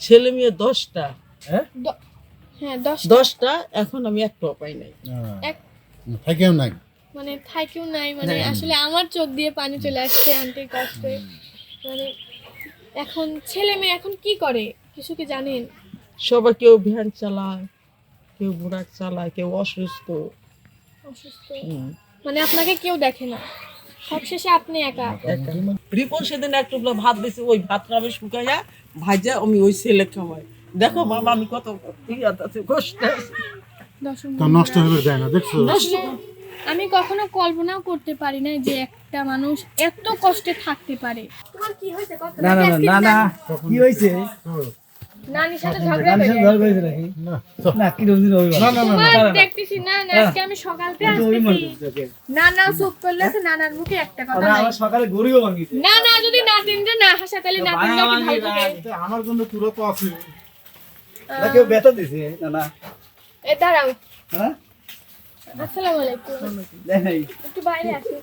ছেলে মেয়ে দশটা হ্যাঁ? দ- হ্যাঁ দশ দশটা এখন আমি একটাও পাই নাই। এক থাকেও নাই। মানে থাকেও নাই মানে আসলে আমার চোখ দিয়ে পানি চলে আসছে আন্টির কষ্টে। মানে এখন ছেলে মেয়ে এখন কি করে? কিছু কি জানেন? সবাই কেউ ভ্যান চালায় কেউ বুড়াক চালায় কেউ অসুস্থ। অসুস্থ। মানে আপনাকে কেউ দেখে না। সবশেষে আপনি একা। রিপন সেদিন এক ভাত দিছে ওই ভাতটা আমি শুকাইয়া ভাজা আমি ওই ছেলে খাওয়াই দেখো বাবা আমি কত কষ্ট নষ্ট হয়ে যায় না দেখছ? আমি কখনো কল্পনাও করতে পারি না যে একটা মানুষ এত কষ্টে থাকতে পারে। তোমার কি হয়েছে না না না না না। কি হয়েছে? নানির সাথে ঝগড়া গানের হয়ে সাথে গেছে। ধর করেছে নাকি না না কি রোজ দিন না না না না দেখতেছি না না আজকে আমি সকালতে তো আসতেছি করছে ওকে। চুপ করলে আছে নানার মুখে একটা কথা ওরা সকালে গড়িও ভাঙিছে না না যদি নাতিনটা না হাসা তাহলে নাতিনটা কি ভালো থাকে তো আমার জন্য তুলো তো আছে না কেউ বেতন দিছে না না এ দাঁড়াও হ্যাঁ আসসালামু আলাইকুম একটু বাইরে আসুন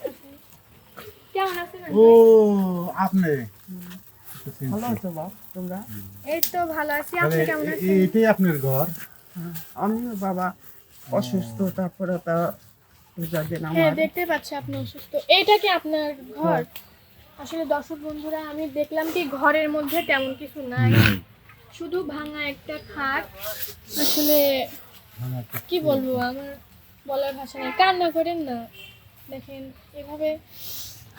কেমন আছেন ও আপনি ভালো আছো বাপ তোমরা? এই তো ভালো আছি আপনি কেমন এ- আছেন? এটাই আপনার ঘর? আমিও বাবা অসুস্থ তারপরে তা যাদের হ্যাঁ দেখতে পাচ্ছি আপনি অসুস্থ। এইটা কি আপনার ঘর? আসলে দর্শক বন্ধুরা আমি দেখলাম কি ঘরের মধ্যে তেমন কিছু নাই। শুধু ভাঙা একটা খাট। আসলে কি বলব আমার বলার ভাষা নেই। কান্না করেন না। দেখেন এভাবে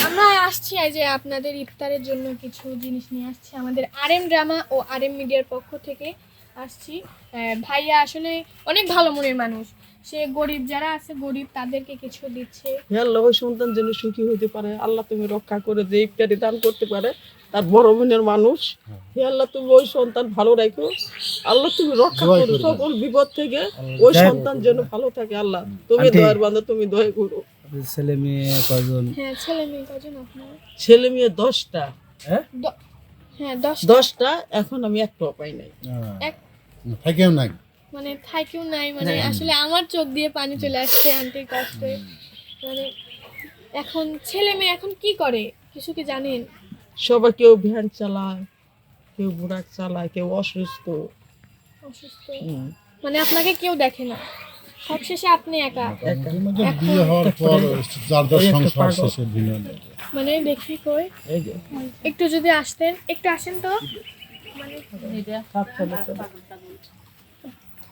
আমরা আসছি যে আপনাদের ইফতারের জন্য কিছু জিনিস নিয়ে আসছি। আমাদের আরএম ড্রামা ও আরএম মিডিয়ার পক্ষ থেকে আসছি। ভাইয়া আসলে অনেক ভালো মনের মানুষ। সে গরিব যারা আছে গরিব তাদেরকে কিছু দিচ্ছে। হে আল্লাহ ওই সন্তান যেন সুখী হতে পারে। আল্লাহ তুমি রক্ষা করে যে ইফতারি দান করতে পারে তার বড় বোনের মানুষ। হে আল্লাহ তুমি ওই সন্তান ভালো রাখো। আল্লাহ তুমি রক্ষা করো সকল বিপদ থেকে। ওই সন্তান যেন ভালো থাকে আল্লাহ। তুমি। দয়ার বান্ধব তুমি দয়া করো। ছেলে মেয়ে কয়জন হ্যাঁ ছেলে মেয়ে কজন আপনার? ছেলে মেয়ে দশটা হ্যাঁ? হ্যাঁ দশ দশটা এখন আমি একটাও পাই নাই। এক থাকেও নাই। মানে থাকেও নাই মানে আসলে আমার চোখ দিয়ে পানি চলে আসছে আন্টির কষ্টে। মানে এখন ছেলে মেয়ে এখন কি করে? কিছু কি জানেন? সবাই কেউ ভ্যান চালায় কেউ বুড়াক চালায় কেউ অসুস্থ। অসুস্থ। মানে আপনাকে কেউ দেখে না? সবশেষে আপনি একা। বিয়ে হওয়ার পর যার যার সংসার। শেষের মানে দেখি কই। একটু যদি আসতেন একটু আসেন তো। মানে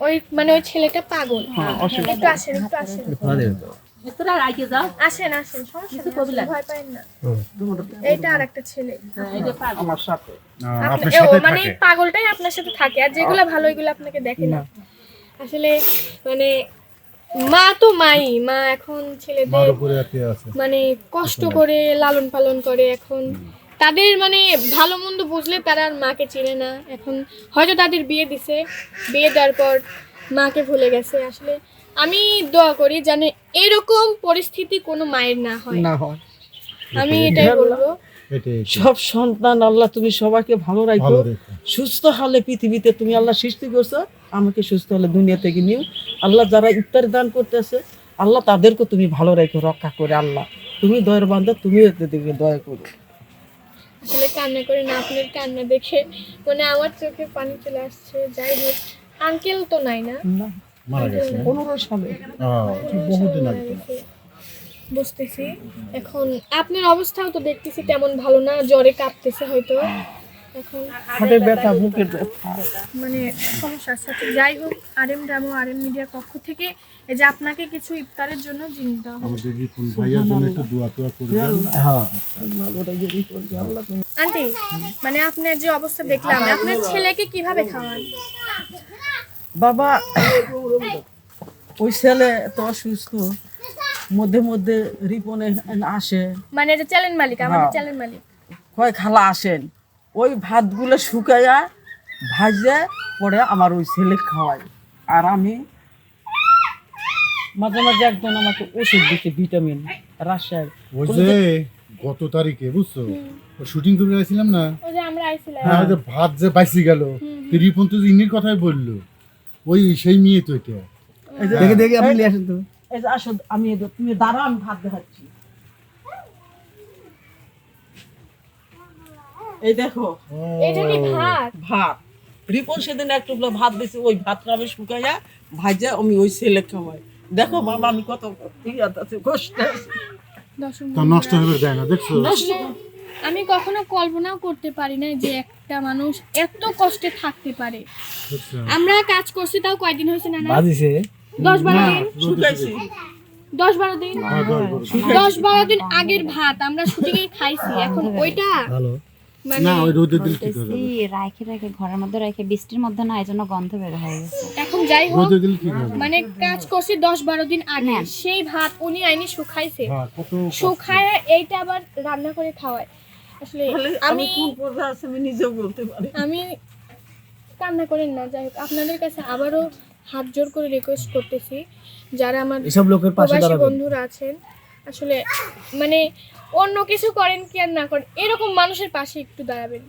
ওই মানে ওই ছেলেটা পাগল। একটু আসেন একটু আসেন। তো আসেন আসেন সমস্যা নেই, ভয় পাবেন না। এইটা আর একটা ছেলে আমার সাথে। আপনা- আপনার ও, সাথে মানে পাগলটাই আপনার সাথে থাকে আর যেগুলো ভালো ওইগুলো আপনাকে দেখে না। আসলে মানে মা তো মাই মা এখন ছেলেদের মানে কষ্ট করে লালন পালন করে এখন। তাদের মানে ভালো মন্দ বুঝলে তারা আর মাকে চেনে না। এখন হয়তো তাদের বিয়ে দিছে। বিয়ে দেওয়ার পর মাকে ভুলে গেছে। আসলে আমি দোয়া করি যেন এরকম পরিস্থিতি কোনো মায়ের না হয়। না হয়। আমি এটাই বলব। সব সন্তান আল্লাহ তুমি সবাইকে ভালো রাখো। সুস্থ হলে পৃথিবীতে তুমি আল্লাহ সৃষ্টি করছ আমাকে সুস্থ হলে দুনিয়া থেকে নিও। আল্লাহ যারা ইফতার দান করতেছে আল্লাহ তাদেরকে তুমি ভালো রাখো রক্ষা করে আল্লাহ। তুমি দয়ের বান্ধব তুমি এতে দিকে দয়া করো। আসলে কান্না করে না আপনার কান্না দেখে মানে আমার চোখে পানি চলে আসছে। যাই হোক আঙ্কেল তো নাই না? না। মারা গেছে। পনেরো সালে। বহুদিন আগে। বুঝতেছি এখন আপনার অবস্থাও তো দেখতেছি তেমন ভালো না জ্বরে কাঁপতেছে হয়তো। এখন হাটে ব্যথা বুকের ব্যথা। মানে সমস্যার সাথে যাই হোক আরএম ড্রামো আরএম মিডিয়ার পক্ষ থেকে এই যে আপনাকে কিছু ইফতারের জন্য জিনিস দেওয়া আমাদের ভাইয়ার জন্য একটু দোয়া করবেন। হ্যাঁ ওটা যদি করবে, আল্লাহ আন্টি মানে আপনার যে অবস্থা দেখলাম আপনার ছেলেকে কীভাবে খাওয়ান? বাবা ওই ছেলে তো অসুস্থ। মধ্যে মধ্যে রিপনে আসে। মানে যে চ্যানেল মালিক আমাদের হ্যাঁ। চ্যানেল মালিক। কয় খালা আসেন ওই ভাতগুলো শুকাইয়া ভাজে পরে আমার ওই ছেলে খাওয়ায়। আর আমি মাঝে মাঝে একজন আমাকে ওষুধ দিতে ভিটামিন রাজশাহী ওই যে গত তারিখে বুঝছ? শুটিং করে আসছিলাম না? ওই যে আমরা আইছিলাম। হ্যাঁ যে ভাত যে বাইসি গেল রিপন তো ইনির কথাই বলল। ওই সেই মেয়ে তো এটা। দেখে দেখে আপনি নিয়ে আসেন তো। এই যে আসো আমি তুমি দাঁড়া আমি ভাত দেখাচ্ছি। এই দেখো এটা কি ভাত? ভাত। রিপন সেদিন এক টুকরো ভাত দিছে ওই ভাতটা আমি শুকাইয়া ভাজা আমি ওই ছেলে খাওয়াই। দেখো বাবা আমি কত আছে কষ্ট। নষ্ট দেয় না দেখছ? আমি কখনো কল্পনাও করতে পারি না যে একটা মানুষ এত কষ্টে থাকতে পারে। আমরা কাজ করছি তাও কয়দিন হয়েছে না না বাজিছে। দশ বারো দিন শুকাইছি। দশ বারো দিন? হ্যাঁ, দশ বারো দিন। আগের ভাত আমরা শুটিং এ খাইছি এখন ওইটা মানে না ওই ঠিক হয়ে রাখে রাখে ঘরের মধ্যে রেখে বৃষ্টির মধ্যে না এই জন্য গন্ধ বের হয়ে গেছে। এখন যাই হোক ঠিক হবে মানে কাজ করছি দশ বারো দিন আগে। সেই ভাত উনি আইনি শুকাইছে। হ্যাঁ শুকায় এইটা আবার রান্না করে খাওয়ায়। আসলে আমি আমি কোন পর্যায়ে আছে আমি নিজেও বলতে পারি। আমি কান্না করেন না যাই হোক। আপনাদের কাছে আবারও হাত জোর করে রিকোয়েস্ট করতেছি যারা আমার এসব লোকের পাশে প্রবাসী দাঁড়াবেন। বন্ধুরা আছেন আসলে মানে অন্য কিছু করেন কি আর না করেন এরকম মানুষের পাশে একটু দাঁড়াবেন।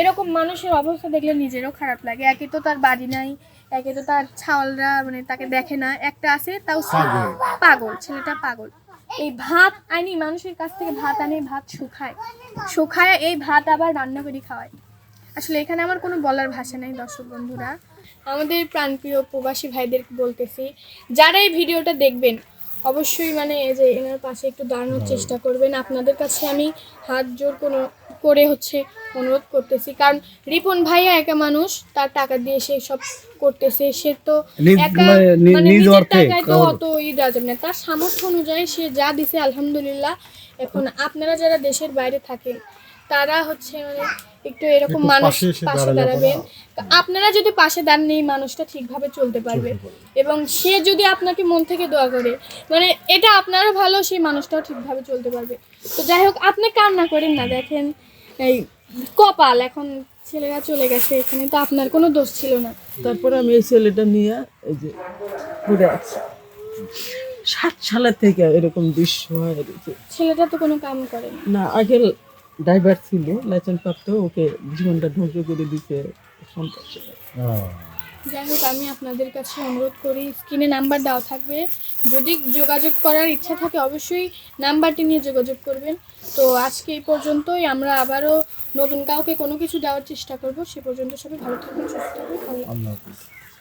এরকম মানুষের অবস্থা দেখলে নিজেরও খারাপ লাগে। একে তো তার বাড়ি নাই একে তো তার ছাওয়ালরা মানে তাকে দেখে না। একটা আছে তাও। পাগল ছেলেটা পাগল। এই ভাত আনি মানুষের কাছ থেকে ভাত আনি ভাত শুকায়। শুকায় এই ভাত আবার রান্না করে খাওয়ায়। আসলে এখানে আমার কোনো বলার ভাষা নেই দর্শক বন্ধুরা। আমাদের প্রাণপ্রিয় প্রবাসী ভাইদের বলতেছি যারা এই ভিডিওটা দেখবেন অবশ্যই মানে এই যে এনার পাশে একটু দাঁড়ানোর চেষ্টা করবেন। আপনাদের কাছে আমি হাত জোর কোনো করে হচ্ছে অনুরোধ করতেছি কারণ রিপন ভাইয়া একা মানুষ তার টাকা দিয়ে সে সব করতেছে সে তো একা মানে মানে নিজ নিজের টাকায় তো অত ই যাবে না। তার সামর্থ্য অনুযায়ী সে যা দিছে আলহামদুলিল্লাহ। এখন আপনারা যারা দেশের বাইরে থাকেন তারা হচ্ছে মানে একটু এরকম মানুষ পাশে দাঁড়াবেন আপনারা যদি পাশে দাঁড়ান এই মানুষটা ঠিকভাবে চলতে পারবে। এবং সে যদি আপনাকে মন থেকে দোয়া করে মানে এটা আপনারও ভালো সেই মানুষটাও ঠিকভাবে চলতে পারবে। তো যাই হোক আপনি কান্না করেন না দেখেন। এই কপাল এখন ছেলেরা চলে গেছে এখানে তো আপনার কোনো দোষ ছিল না। তারপরে আমি এই ছেলেটা নিয়ে এই যে ঘুরে আছি ষাট সালের থেকে এরকম দৃশ্য হয় ছেলেটা তো কোনো কাম করে না। না আগে ড্রাইভার ছিল লাইসেন্স প্রাপ্ত ওকে জীবনটা ধ্বংস করে দিতে। হ্যাঁ। যাই হোক আমি আপনাদের কাছে অনুরোধ করি স্ক্রিনে নাম্বার দেওয়া থাকবে। যদি যোগাযোগ করার ইচ্ছা থাকে অবশ্যই নাম্বারটি নিয়ে যোগাযোগ করবেন। তো আজকে এই পর্যন্তই আমরা আবারও নতুন কাউকে কোনো কিছু দেওয়ার চেষ্টা করব। সে পর্যন্ত সবাই ভালো থাকবেন সুস্থ থাকবেন। আল্লাহ আল্লাহ হাফিজ।